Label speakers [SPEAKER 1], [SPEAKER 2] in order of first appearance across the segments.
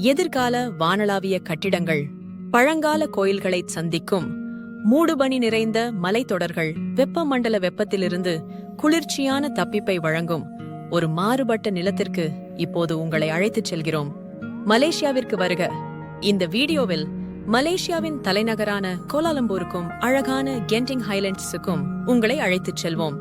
[SPEAKER 1] எதிர்கால வானளாவிய கட்டிடங்கள் பழங்கால கோயில்களை சந்திக்கும் மூடுபனி நிறைந்த மலைத்தொடர்கள் வெப்பமண்டல வெப்பத்திலிருந்து குளிர்ச்சியான தப்பிப்பை வழங்கும் ஒரு மாறுபட்ட நிலத்திற்கு இப்போது உங்களை அழைத்துச் செல்கிறோம். மலேசியாவிற்கு வருக. இந்த வீடியோவில் மலேசியாவின் தலைநகரான கோலாலம்பூருக்கும் அழகான கென்டிங் ஹைலண்ட்ஸுக்கும் உங்களை அழைத்துச் செல்வோம்.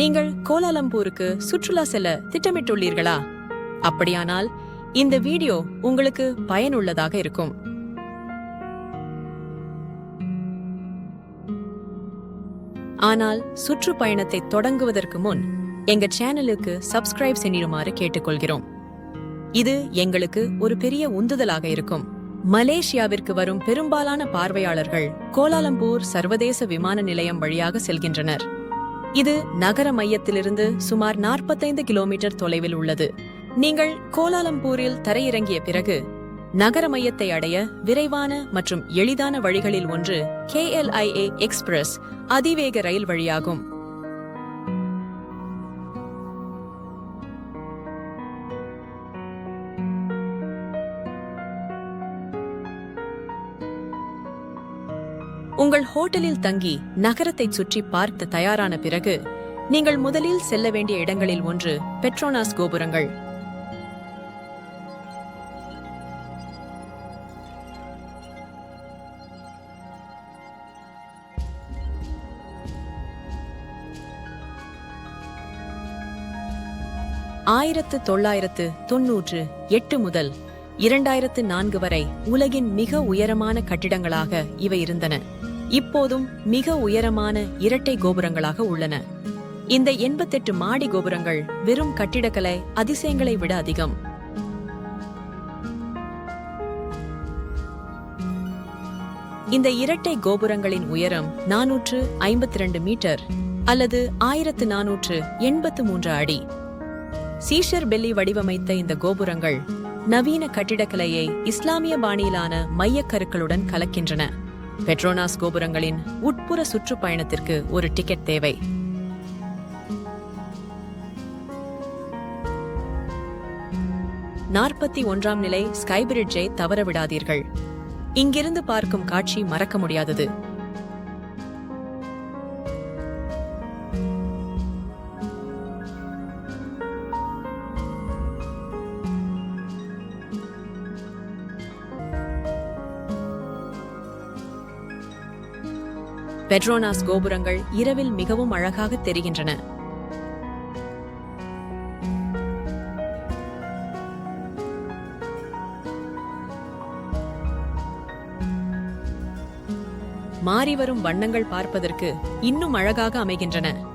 [SPEAKER 1] நீங்கள் கோலாலம்பூருக்கு சுற்றுலா செல்ல திட்டமிட்டுள்ளீர்களா? அப்படியானால் இந்த வீடியோ உங்களுக்கு பயனுள்ளதாக இருக்கும். ஆனால் சுற்றுப்பயணத்தை தொடங்குவதற்கு முன் எங்க சேனலுக்கு சப்ஸ்கிரைப் செய்யுமாறு கேட்டுக்கொள்கிறோம். இது எங்களுக்கு ஒரு பெரிய உந்துதலாக இருக்கும். மலேசியாவிற்கு வரும் பெரும்பாலான பார்வையாளர்கள் கோலாலம்பூர் சர்வதேச விமான நிலையம் வழியாக செல்கின்றனர். இது நகர மையத்திலிருந்து சுமார் 45 கிலோமீட்டர் தொலைவில் உள்ளது. நீங்கள் கோலாலம்பூரில் தரையிறங்கிய பிறகு நகர மையத்தை அடைய விரைவான மற்றும் எளிதான வழிகளில் ஒன்று கேஎல்ஐஏ எக்ஸ்பிரஸ் அதிவேக ரயில் வழியாகும். உங்கள் ஹோட்டலில் தங்கி நகரத்தை சுற்றி பார்த்து தயாரான பிறகு நீங்கள் முதலில் செல்ல வேண்டிய இடங்களில் ஒன்று பெட்ரோனாஸ் கோபுரங்கள். ஆயிரத்து தொள்ளாயிரத்து தொன்னூற்று எட்டு முதல் இரண்டாயிரத்து நான்கு வரை உலகின் மிக உயரமான கட்டிடங்களாக இவை இருந்தன. இப்போதும் மிக உயரமான இரட்டை கோபுரங்களாக உள்ளன. இந்த எண்பத்தெட்டு மாடி கோபுரங்கள் வெறும் கட்டிடக்கலை அதிசயங்களை விட அதிகம். இந்த இரட்டை கோபுரங்களின் உயரம் நானூற்று ஐம்பத்தி ரெண்டு மீட்டர் அல்லது ஆயிரத்து நானூற்று எண்பத்து மூன்று அடி. சீஷர் பெல்லி வடிவமைத்த இந்த கோபுரங்கள் நவீன கட்டிடக்கலையை இஸ்லாமிய பாணியிலான மையக்கருக்களுடன் கலக்கின்றன. பெட்ரோனாஸ் கோபுரங்களின் உட்புற சுற்றுப்பயணத்திற்கு ஒரு டிக்கெட் தேவை. நாற்பத்தி ஒன்றாம் நிலை ஸ்கைபிரிட்ஜை தவறவிடாதீர்கள். இங்கிருந்து பார்க்கும் காட்சி மறக்க முடியாதது. பெட்ரோனாஸ் கோபுரங்கள் இரவில் மிகவும் அழகாக தெரிகின்றன. மாறிவரும் வண்ணங்கள் பார்ப்பதற்கு இன்னும் அழகாக அமைகின்றன.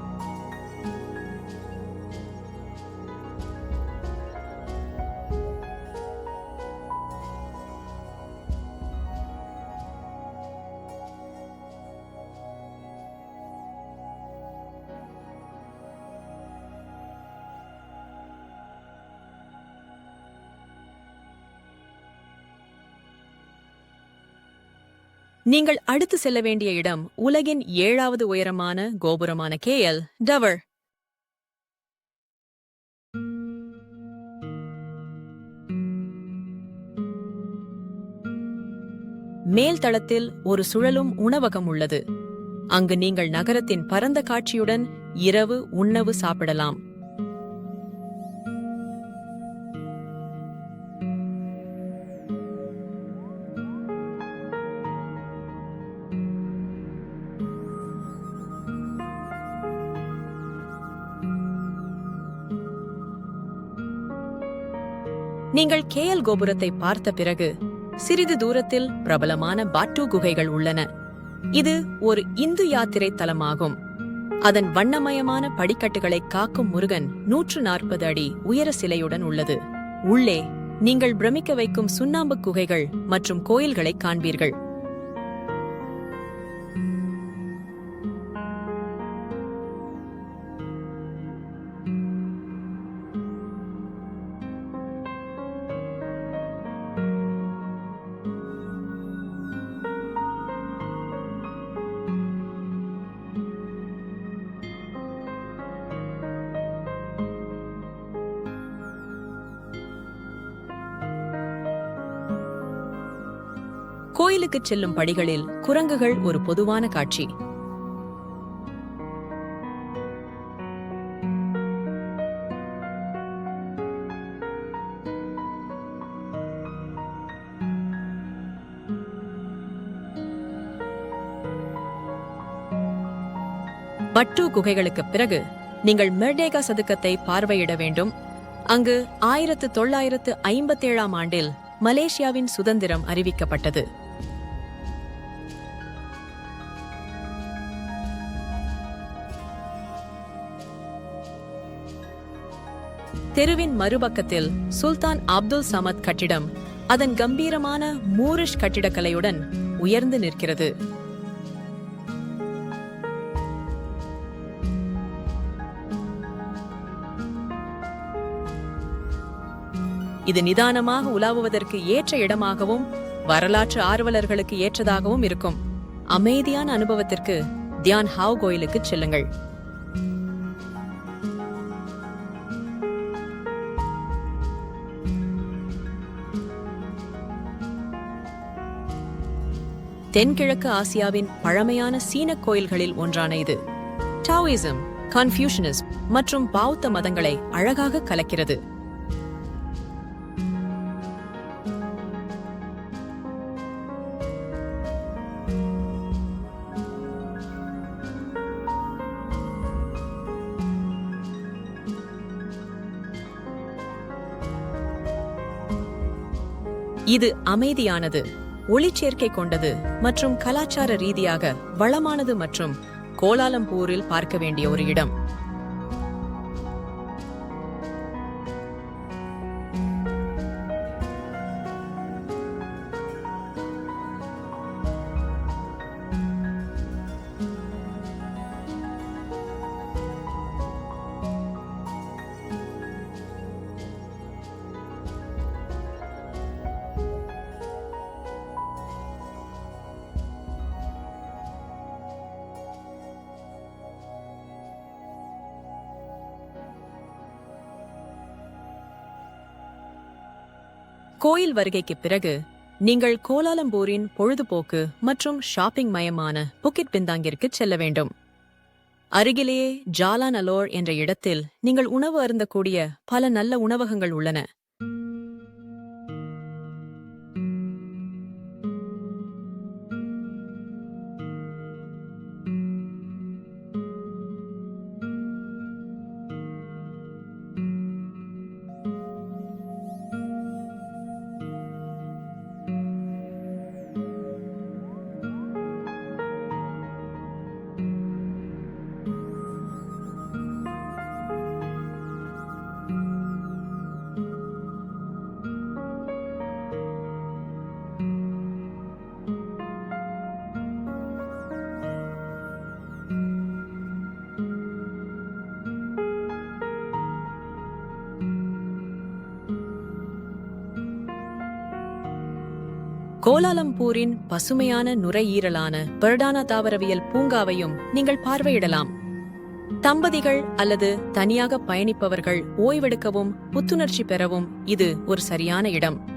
[SPEAKER 1] நீங்கள் அடுத்து செல்ல வேண்டிய இடம் உலகின் ஏழாவது உயரமான கோபுரமான கேஎல் டவர் மேல் தளத்தில் ஒரு சுழலும் உணவகம் உள்ளது. அங்கு நீங்கள் நகரத்தின் பரந்த காட்சியுடன் இரவு உணவு சாப்பிடலாம். நீங்கள் கேஎல் கோபுரத்தை பார்த்த பிறகு சிறிது தூரத்தில் பிரபலமான பாட்டு குகைகள் உள்ளன. இது ஒரு இந்து யாத்திரை தலமாகும் அதன் வண்ணமயமான படிக்கட்டுகளை காக்கும் முருகன் நூற்று நாற்பது அடி உயர சிலையுடன் உள்ளது. உள்ளே நீங்கள் பிரமிக்க வைக்கும் சுண்ணாம்பு குகைகள் மற்றும் கோயில்களை காண்பீர்கள். கோயிலுக்கு செல்லும் படிகளில் குரங்குகள் ஒரு பொதுவான காட்சி. பட்டு குகைகளுக்கு பிறகு நீங்கள் மெர்டேகா சதுக்கத்தை பார்வையிட வேண்டும். அங்கு ஆயிரத்து தொள்ளாயிரத்து ஐம்பத்தேழாம் ஆண்டில் மலேசியாவின் சுதந்திரம் அறிவிக்கப்பட்டது. தெருவின் மறுபக்கத்தில் சுல்தான் அப்துல் சமத் கட்டிடம் அதன் கம்பீரமான மூரிஷ் கட்டிடக்கலையுடன் உயர்ந்து நிற்கிறது. இது நிதானமாக உலாவுவதற்கு ஏற்ற இடமாகவும் வரலாற்று ஆர்வலர்களுக்கு ஏற்றதாகவும் இருக்கும். அமைதியான அனுபவத்திற்கு தியான் ஹாவ் கோயிலுக்கு செல்லுங்கள். தென்கிழக்கு ஆசியாவின் பழமையான சீன கோயில்களில் ஒன்றான இது. டாவிசம் கன்ஃபியூஷனிஸ்ம் மற்றும் பௌத்த மதங்களை அழகாக கலக்கிறது. இது அமைதியானது ஒளிச்சேர்க்கை கொண்டது மற்றும் கலாச்சார ரீதியாக வளமானது மற்றும் கோலாலம்பூரில் பார்க்க வேண்டிய ஒரு இடம். கோயில் வருகைக்குப் பிறகு நீங்கள் கோலாலம்பூரின் பொழுதுபோக்கு மற்றும் ஷாப்பிங் மயமான புக்கிட் பிந்தாங்கிற்கு செல்ல வேண்டும். அருகிலேயே ஜாலான் அலோர் என்ற இடத்தில் நீங்கள் உணவு அருந்தக்கூடிய பல நல்ல உணவகங்கள் உள்ளன. கோலாலம்பூரின் பசுமையான நுரையீரலான பெர்டானா தாவரவியல் பூங்காவையும் நீங்கள் பார்வையிடலாம். தம்பதிகள் அல்லது தனியாக பயணிப்பவர்கள் ஓய்வெடுக்கவும் புத்துணர்ச்சி பெறவும் இது ஒரு சரியான இடம்.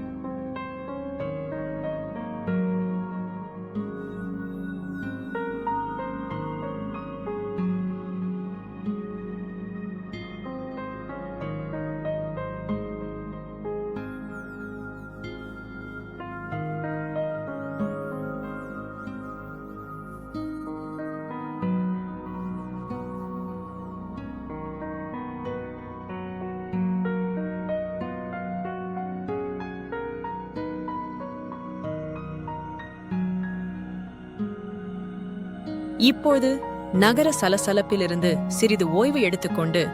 [SPEAKER 1] இப்போது நகர சலசலப்பிலிருந்து சிறிது ஓய்வு எடுத்துக்கொண்டு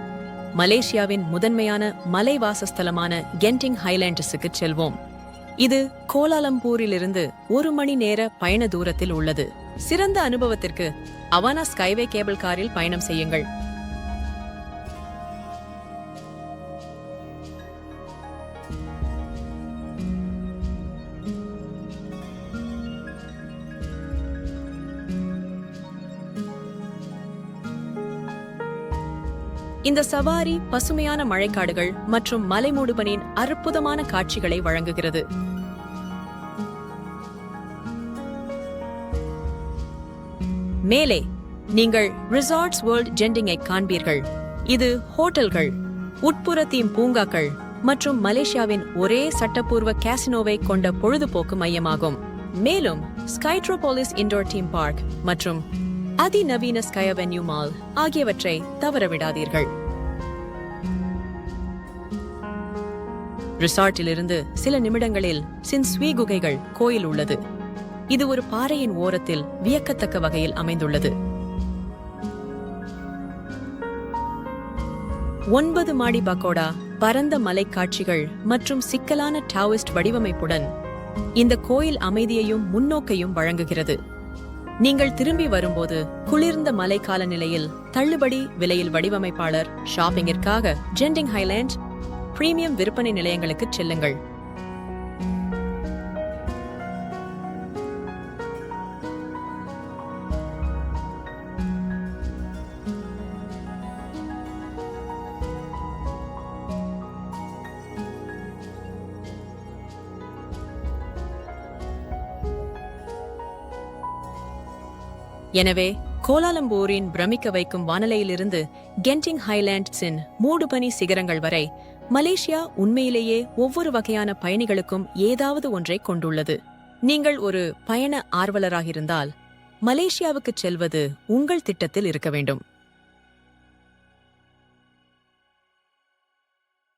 [SPEAKER 1] மலேசியாவின் முதன்மையான மலை வாசஸ்தலமான கென்டிங் ஹைலாண்டஸுக்கு செல்வோம். இது கோலாலம்பூரிலிருந்து ஒரு மணி நேர பயண தூரத்தில் உள்ளது. சிறந்த அனுபவத்திற்கு அவானா ஸ்கைவே கேபிள் காரில் பயணம் செய்யுங்கள். இந்த சவாரி பசுமையான மழைக்காடுகள் மற்றும் மலைமூடுபனின் அற்புதமான காட்சிகளை வழங்குகிறது. மேலே நீங்கள் ரிசார்ட்ஸ் வேர்ல்ட் ஜெண்டிங்கை காண்பீர்கள். இது ஹோட்டல்கள் உட்புற தீம் பூங்காக்கள் மற்றும் மலேசியாவின் ஒரே சட்டப்பூர்வ கேசினோவை கொண்ட பொழுதுபோக்கு மையமாகும். மேலும் ஸ்கைட்ரோபாலிஸ் இண்டோர் தீம் பார்க் மற்றும் அதிநவீன ஸ்கை அவென்யூ மால் ஆகியவற்றை தவறவிடாதீர்கள். ரிசார்ட்டிலிருந்து சில நிமிடங்களில் சின்ஸ்வீ குகைகள் கோயில் உள்ளது. இது ஒரு பாறையின் ஓரத்தில் வியக்கத்தக்க வகையில் அமைந்துள்ளது. ஒன்பது மாடி பக்கோடா பரந்த மலை காட்சிகள் மற்றும் சிக்கலான டாவிஸ்ட் வடிவமைப்புடன் இந்த கோயில் அமைதியையும் முன்னோக்கையும் வழங்குகிறது. நீங்கள் திரும்பி வரும்போது குளிர்ந்த மலை காலநிலையில் தள்ளுபடி விலையில் வடிவமைப்பாளர் ஷாப்பிங்கிற்காக ஜெண்டிங் ஹைலேண்ட் பிரீமியம் விற்பனை நிலையங்களுக்கு செல்லுங்கள். எனவே கோலாலம்பூரின் பிரமிக்க வைக்கும் வானலையிலிருந்து கென்டிங் ஹைலாண்ட்ஸின் மூடுபனி சிகரங்கள் வரை மலேசியா உண்மையிலேயே ஒவ்வொரு வகையான பயணிகளுக்கும் ஏதாவது ஒன்றை கொண்டுள்ளது. நீங்கள் ஒரு பயண ஆர்வலராக இருந்தால் மலேசியாவுக்கு செல்வது உங்கள் திட்டத்தில் இருக்க வேண்டும்.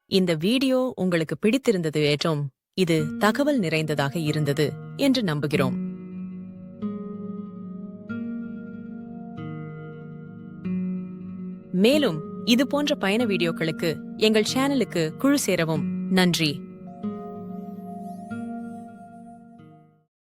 [SPEAKER 1] இந்த வீடியோ உங்களுக்கு பிடித்திருந்தது ஏற்றும் இது தகவல் நிறைந்ததாக இருந்தது என்று நம்புகிறோம். மேலும் இது போன்ற பயண வீடியோக்களுக்கு எங்கள் சேனலுக்கு குழு சேரவும். நன்றி.